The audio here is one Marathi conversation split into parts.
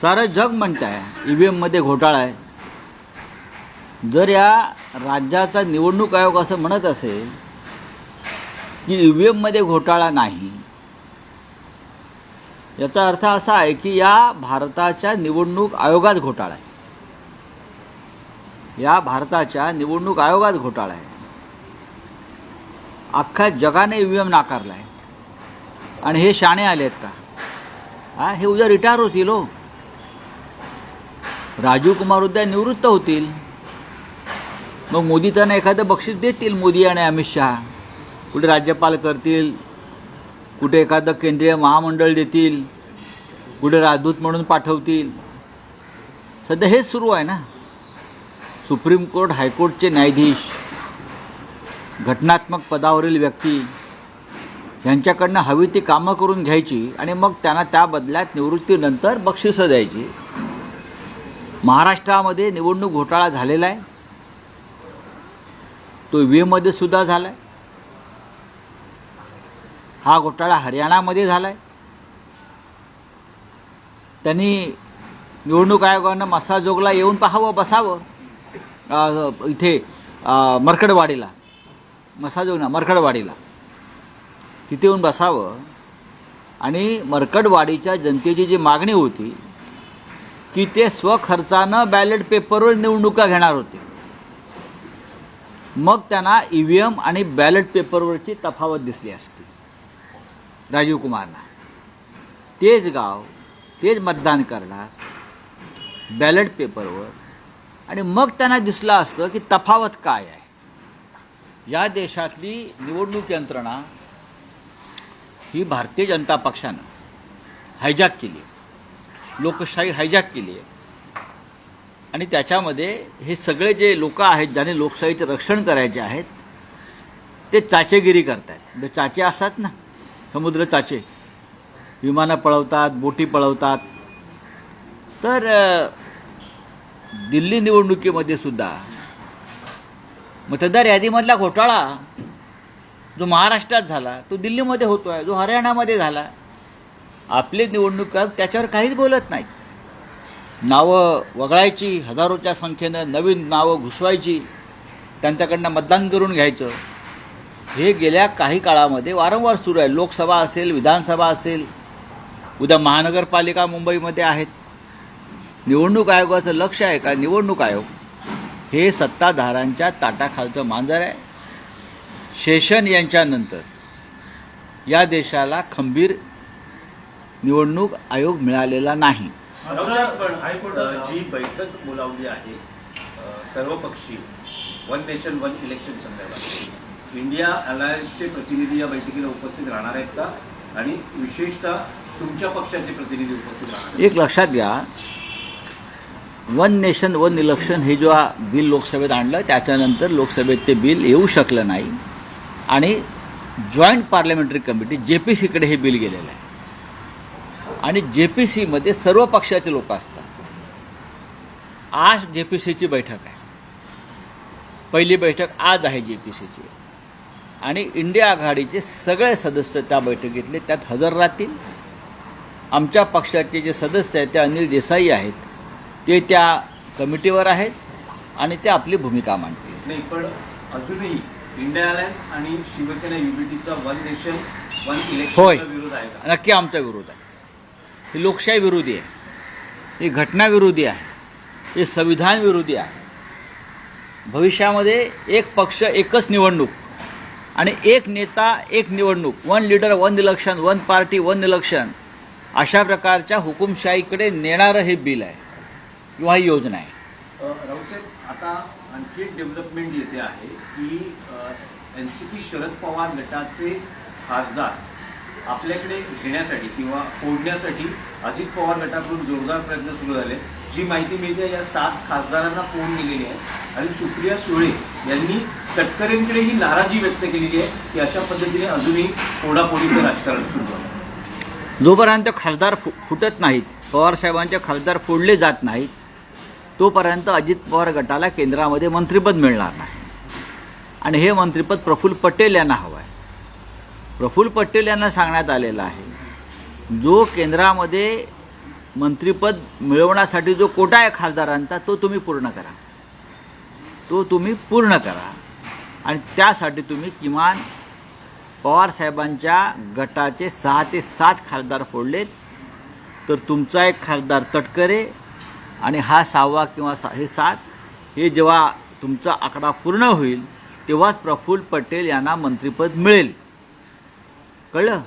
सारं जग म्हणत आहे ई व्ही एममध्ये घोटाळा आहे. जर या राज्याचा निवडणूक आयोग असं म्हणत असेल की ई व्ही एममध्ये घोटाळा नाही याचा अर्थ असा आहे की या भारताच्या निवडणूक आयोगात घोटाळा आहे. या भारताच्या निवडणूक आयोगात घोटाळा आहे. अख्ख्या जगाने ई व्ही एम नाकारला आहे आणि हे शाणे आले आहेत का? हा हे उद्या रिटायर होतील हो. राजीव कुमार उद्या निवृत्त होतील. मग मोदी त्यांना एखादं बक्षीस देतील मोदी आणि अमित शहा. कुठे राज्यपाल करतील कुठे एखादं केंद्रीय महामंडळ देतील कुठे राजदूत म्हणून पाठवतील. सध्या हेच सुरू आहे ना? सुप्रीम कोर्ट हायकोर्टचे न्यायाधीश घटनात्मक पदावरील व्यक्ती यांच्याकडनं हवी ती कामं करून घ्यायची आणि मग त्यांना त्या बदल्यात निवृत्तीनंतर बक्षिसं द्यायची. महाराष्ट्रामध्ये निवडणूक घोटाळा झालेला आहे. तो व्ही एममध्ये सुद्धा झाला आहे हा घोटाळा हरियाणामध्ये झाला आहे त्यांनी निवडणूक आयोगानं मसाजोगला येऊन पाहावं बसावं इथे मरकडवाडीला. मसाजोग ना मरकडवाडीला. तिथे येऊन बसावं. आणि मरकडवाडीच्या जनतेची जी मागणी होती की ते स्वखर्चानं बॅलेट पेपरवर निवडणुका घेणार होते. मग त्यांना ई व्ही एम आणि बॅलेट पेपरवरची तफावत दिसली असती. राजीव कुमारना. तेच गाव तेच मतदान करणार बॅलेट पेपरवर आणि मग त्यांना दिसलं असतं की तफावत काय आहे. या देशातली निवडणूक यंत्रणा ही भारतीय जनता पक्षानं हायजॅक केली. आहे लोकशाही हायजॅक केली आहे. आणि त्याच्यामध्ये हे सगळे जे लोक आहेत ज्यांनी लोकशाहीचे रक्षण करायचे आहेत ते चाचेगिरी करत आहेत म्हणजे चाचे असतात ना समुद्र चाचे. विमानं पळवतात बोटी पळवतात. तर दिल्ली निवडणुकीमध्ये सुद्धा मतदार यादीमधला घोटाळा जो महाराष्ट्रात झाला तो दिल्लीमध्ये होतो आहे जो हरियाणामध्ये झाला आपले निवडणूक आयोग त्याच्यावर काहीच बोलत नाहीत नावं वगळायची हजारोच्या संख्येनं नवीन नावं घुसवायची त्यांच्याकडनं मतदान करून घ्यायचं. हे गेल्या काही काळामध्ये वारंवार सुरू आहे. लोकसभा असेल विधानसभा असेल उद्या महानगरपालिका मुंबईमध्ये आहेत. निवडणूक आयोगाचं लक्ष आहे का? निवडणूक आयोग हे सत्ताधारांच्या ताटाखालचं मांजर आहे. शेषन यांच्यानंतर या देशाला खंबीर निवडणूक आयोग मिळालेला नाही. जी बैठक बोलावली आहे सर्वपक्षीय वन नेशन वन इलेक्शन संदर्भात. इंडिया अलायन्सचे प्रतिनिधी या बैठकीला उपस्थित राहणार आहेत का? आणि विशेषतः तुमच्या पक्षाचे प्रतिनिधी उपस्थित राहणार आहेत एक लक्षात घ्या. वन नेशन वन इलेक्शन हे जो बिल लोकसभेत आणलं त्याच्यानंतर लोकसभेत ते बिल येऊ शकलं नाही. आणि joint parliamentary committee J P सीकडे हे बिल गेलेलं आहे. आणि जे पी सीमध्ये सर्व पक्षाचे लोक असतात. आज जे पी सीची बैठक आहे. पहिली बैठक आज आहे जे पी सीची आणि इंडिया आघाडीचे सगळे सदस्य त्या बैठकीतले त्यात हजर राहतील. आमच्या पक्षाचे जे सदस्य आहेत ते अनिल देसाई आहेत. ते त्या कमिटीवर आहेत आणि ते आपली भूमिका मांडतील. नाही पण अजूनही इंडिया अलायन्स आणि शिवसेना युबीटीचा वन नेशन वन होय. आहे का? नक्की आमचा विरोध आहे. ही लोकशाही विरोधी आहे. ही घटनाविरोधी आहे. हे संविधान विरोधी आहे. भविष्यामध्ये एक पक्ष एकच निवडणूक आणि एक नेता एक निवडणूक one leader one election one party one election अशा प्रकारच्या हुकुमशाहीकडे नेणारं हे बिल आहे किंवा ही योजना आहे. राऊसाहेब आता आणखी एक डेव्हलपमेंट येते आहे की N C P Sharad Pawar गटाचे खासदार आपल्याकडे घेण्यासाठी किंवा फोडण्यासाठी अजित पवार गटाकडून जोरदार प्रयत्न सुरू झाले. जी माहिती मिळते या सात खासदारांना फोन गेलेली आहे. आणि सुप्रिया सुळे यांनी तटकरेंकडे ही नाराजी व्यक्त केलेली आहे की अशा पद्धतीने अजूनही फोडाफोडीचं राजकारण सुरू झालं जोपर्यंत खासदार फु फुटत नाहीत पवारसाहेबांचे खासदार फोडले जात नाहीत तोपर्यंत अजित पवार गटाला केंद्रामध्ये मंत्रिपद मिळणार नाही. आणि हे मंत्रिपद प्रफुल्ल पटेल यांना हवं आहे. प्रफुल्ल पटेल यांना सांगण्यात आलेलं आहे. जो केंद्रामध्ये मंत्रिपद मिळवण्यासाठी जो कोटा आहे खासदारांचा तो तुम्ही पूर्ण करा. तो तुम्ही पूर्ण करा. आणि त्यासाठी तुम्ही किमान पवारसाहेबांच्या गटाचे सहा ते सात खासदार फोडलेत. तर तुमचा एक खासदार तटकरे आणि हा सहावा किंवा सा हे सात हे जेव्हा तुमचा आकडा पूर्ण होईल तेव्हाच प्रफुल्ल पटेल यांना मंत्रिपद मिळेल. कळलं?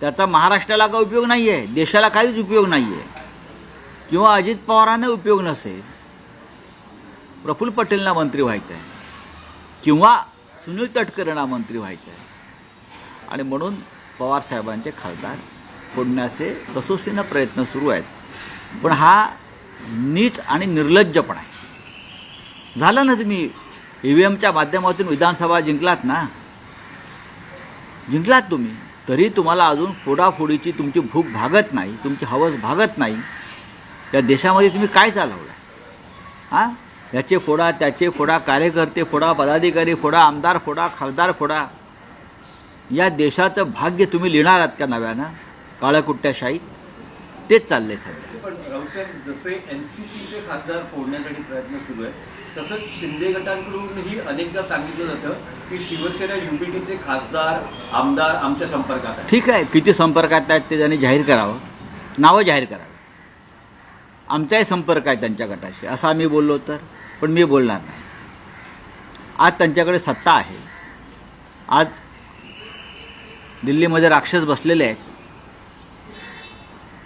त्याचा महाराष्ट्राला काय उपयोग नाही आहे देशाला काहीच उपयोग नाही आहे किंवा अजित पवारांना उपयोग नसेल. प्रफुल्ल पटेलना मंत्री व्हायचं आहे किंवा सुनील तटकरेंना मंत्री व्हायचं आहे आणि म्हणून पवारसाहेबांचे खासदार फोडण्याचे कसोशीनं प्रयत्न सुरू आहेत. पण हा नीच आणि निर्लज्जपणा आहे. झालं ना तुम्ही ई व्ही एमच्या माध्यमातून विधानसभा जिंकलात ना? जिंकलात तुम्ही तरी तुम्हाला अजून फोडाफोडीची तुमची भूक भागत नाही तुमची हवस भागत नाही. त्या देशामध्ये तुम्ही काय चालवलं हां याचे फोडा त्याचे फोडा कार्यकर्ते फोडा पदाधिकारी फोडा आमदार फोडा खासदार फोडा. या देशाचं भाग्य तुम्ही लिहिणार आहात का नव्यानं? काळकुट्ट्याशाहीत? तेच चाललंय सध्या. पण राऊसाहेब जसे एनसीपीचे खासदार फोडण्यासाठी प्रयत्न सुरू आहे तसंच शिंदे गटांकडूनही अनेकदा सांगितलं जातं की शिवसेना युपीटीचे खासदार आमदार आमच्या संपर्कात आहे ठीक आहे किती संपर्कात आहेत ते त्यांनी जाहीर करावं. नावं जाहीर करावं. आमचाही संपर्क आहे त्यांच्या गटाशी. असं आम्ही बोललो तर पण मी बोलणार नाही. आज त्यांच्याकडे सत्ता आहे. आज दिल्लीमध्ये राक्षस बसलेले आहेत.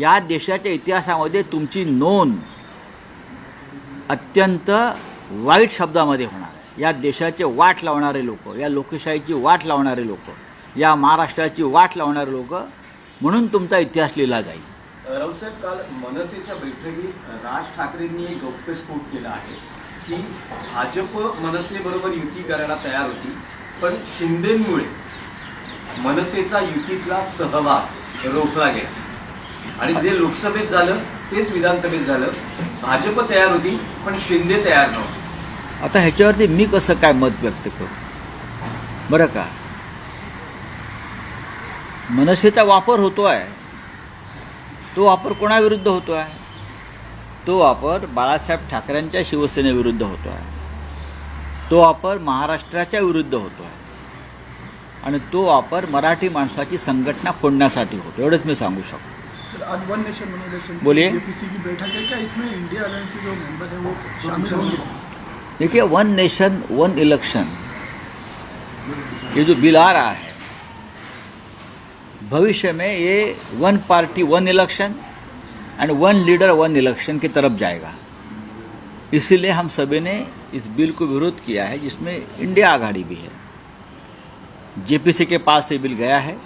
या देशाच्या इतिहासामध्ये तुमची नोंद अत्यंत वाईट शब्दामध्ये होणार. या देशाचे वाट लावणारे लोक या लोकशाहीची वाट लावणारे लोक या महाराष्ट्राची वाट लावणारे लोक म्हणून तुमचा इतिहास लिहिला जाईल. राऊसाहेब काल मनसेच्या बैठकीत राज ठाकरेंनी एक गौप्यस्फोट केला आहे की भाजप मनसेबरोबर युती करायला तयार होती पण शिंदेमुळे मनसेचा युतीतला सहभाग रोखला गेला. आणि जे लोकसभेत झालं तेच विधानसभेत झालं. भाजप तयार होती पण शिंदे तयार नव्हते. आता ह्याच्यावरती मी कसं काय मत व्यक्त करू? बरं का? मनसेचा वापर होतो आहे तो वापर कोणाविरुद्ध होतो आहे तो वापर बाळासाहेब ठाकरेंच्या शिवसेनेविरुद्ध होतो आहे तो वापर महाराष्ट्राच्या विरुद्ध होतो आहे आणि तो वापर मराठी माणसाची संघटना फोडण्यासाठी होतो. एवढंच मी सांगू शकतो. आज वन नेशन वन इलेक्शन बोलिए। की बैठक है क्या? इसमें इंडिया अलायंस के जो मेंबर है वो शामिल होंगे? देखिए वन नेशन वन इलेक्शन। ये जो बिल आ रहा है भविष्य में ये one party one election and one leader one election की तरफ़ जाएगा। इसीलिए हम सभी ने इस बिल को विरोध किया है जिसमें इंडिया आघाड़ी भी है। जेपीसी के पास ये बिल गया है।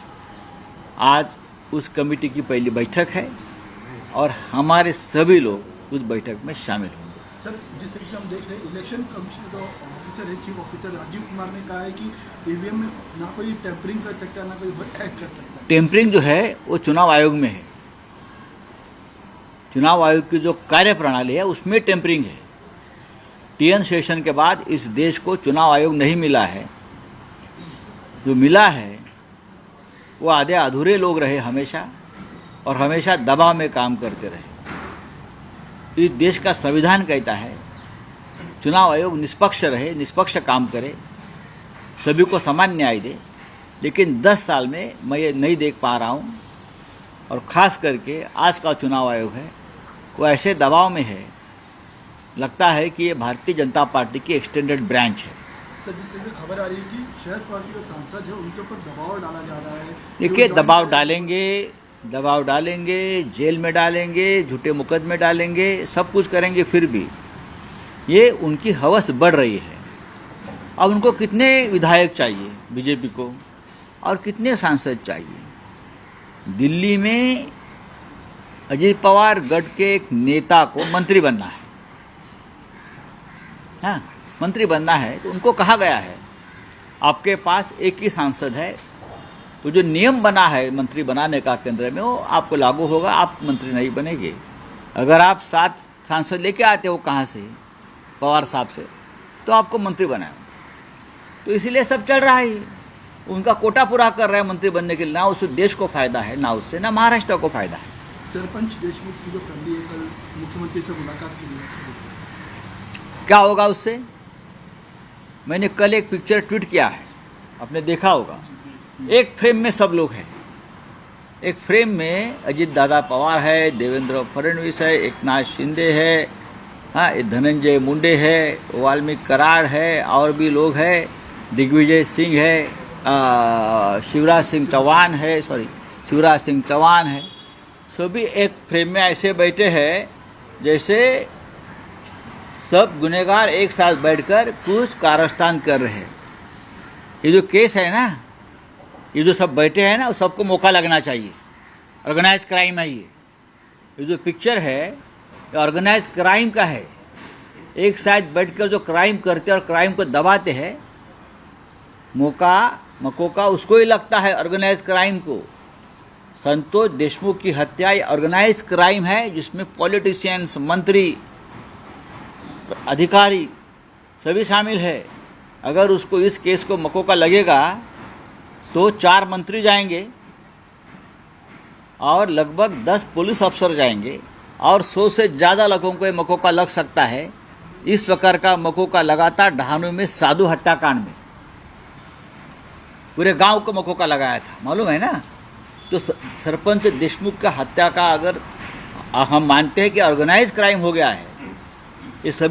आज उस कमेटी की पहली बैठक है और हमारे सभी लोग उस बैठक में शामिल होंगे। सर जिस तरीके से हम देख रहे हैं इलेक्शन कमीशन जो ऑफिसर है चीफ ऑफिसर राजीव कुमार ने कहा है कि ईवीएम में ना कोई टेम्परिंग कर सकता है ना कोई ऐड कर सकता। है टेम्परिंग जो है वो चुनाव आयोग में है। चुनाव आयोग की जो कार्य प्रणाली है उसमें टेम्परिंग है। टीएन सेशन के बाद इस देश को चुनाव आयोग नहीं मिला है। जो मिला है वो आधे अधूरे लोग रहे हमेशा और हमेशा दबाव में काम करते रहे। इस देश का संविधान कहता है, चुनाव आयोग निष्पक्ष रहे, निष्पक्ष काम करे, सभी को समान न्याय दे। लेकिन 10 साल में मैं ये नहीं देख पा रहा हूँ और ख़ास करके आज का चुनाव आयोग है, वो ऐसे दबाव में है, लगता है कि ये भारतीय जनता पार्टी की एक्सटेंडेड ब्रांच है। खबर आ रही है कि शहर पार्टी के सांसद है उनके ऊपर दबाव डाला जा रहा है। देखिए दबाव डालेंगे दबाव डालेंगे जेल में डालेंगे झूठे मुकदमे डालेंगे सब कुछ करेंगे फिर भी। ये उनकी हवस बढ़ रही है। अब उनको कितने विधायक चाहिए बीजेपी को और कितने सांसद चाहिए? दिल्ली में अजीत पवार गढ़ के एक नेता को मंत्री बनना है। हाँ मंत्री बनना है तो उनको कहा गया है? आपके पास एक ही सांसद है। तो जो नियम बना है मंत्री बनाने का केंद्र में वो आपको लागू होगा आप मंत्री नहीं बनेंगे। अगर आप सात सांसद लेके आते हो कहाँ से? पवार साहब से तो आपको मंत्री बनाए तो इसीलिए सब चल रहा है। उनका कोटा पूरा कर रहा है मंत्री बनने के लिए। ना उससे देश को फ़ायदा है ना उससे ना महाराष्ट्र को फ़ायदा है। सरपंच देशमुख की जो फैमिली है कल मुख्यमंत्री से मुलाकात की क्या होगा उससे? मैंने कल एक पिक्चर ट्वीट किया है। आपने देखा होगा। एक फ्रेम में सब लोग हैं। एक फ्रेम में अजीत दादा पवार है, देवेंद्र फडणवीस है एक नाथ शिंदे है हाँ धनंजय मुंडे है, वाल्मीकि कराड़ है, और भी लोग हैं। दिग्विजय सिंह है शिवराज सिंह चौहान है सॉरी शिवराज सिंह चौहान है। सभी एक फ्रेम में ऐसे बैठे हैं, जैसे सब गुनेगार एक साथ बैठकर कुछ कारस्तान कर रहे हैं। ये जो केस है ना, ये जो सब बैठे हैं ना सबको मौका लगना चाहिए। ऑर्गेनाइज क्राइम है ये। ये जो पिक्चर है, ये ऑर्गेनाइज क्राइम का है। एक साथ बैठकर जो क्राइम करते और क्राइम को दबाते हैं, मौका, मकोका उसको ही लगता है ऑर्गेनाइज क्राइम को। संतोष देशमुख की हत्या ऑर्गेनाइज क्राइम है, जिसमें पॉलिटिशियंस मंत्री अधिकारी सभी शामिल है। अगर उसको इस केस को मकोका लगेगा तो चार मंत्री जाएँगे और लगभग दस पुलिस अफसर जाएँगे और सौ से ज़्यादा लोगों को मकोका लग सकता है। इस प्रकार का मकोका लगातार डहानू में साधु हत्याकांड में। पूरे गाँव को मकोका लगाया था, मालूम है ना? तो सरपंच देशमुख का हत्या का अगर, हम मानते हैं कि ऑर्गेनाइज क्राइम हो गया है। ये सभी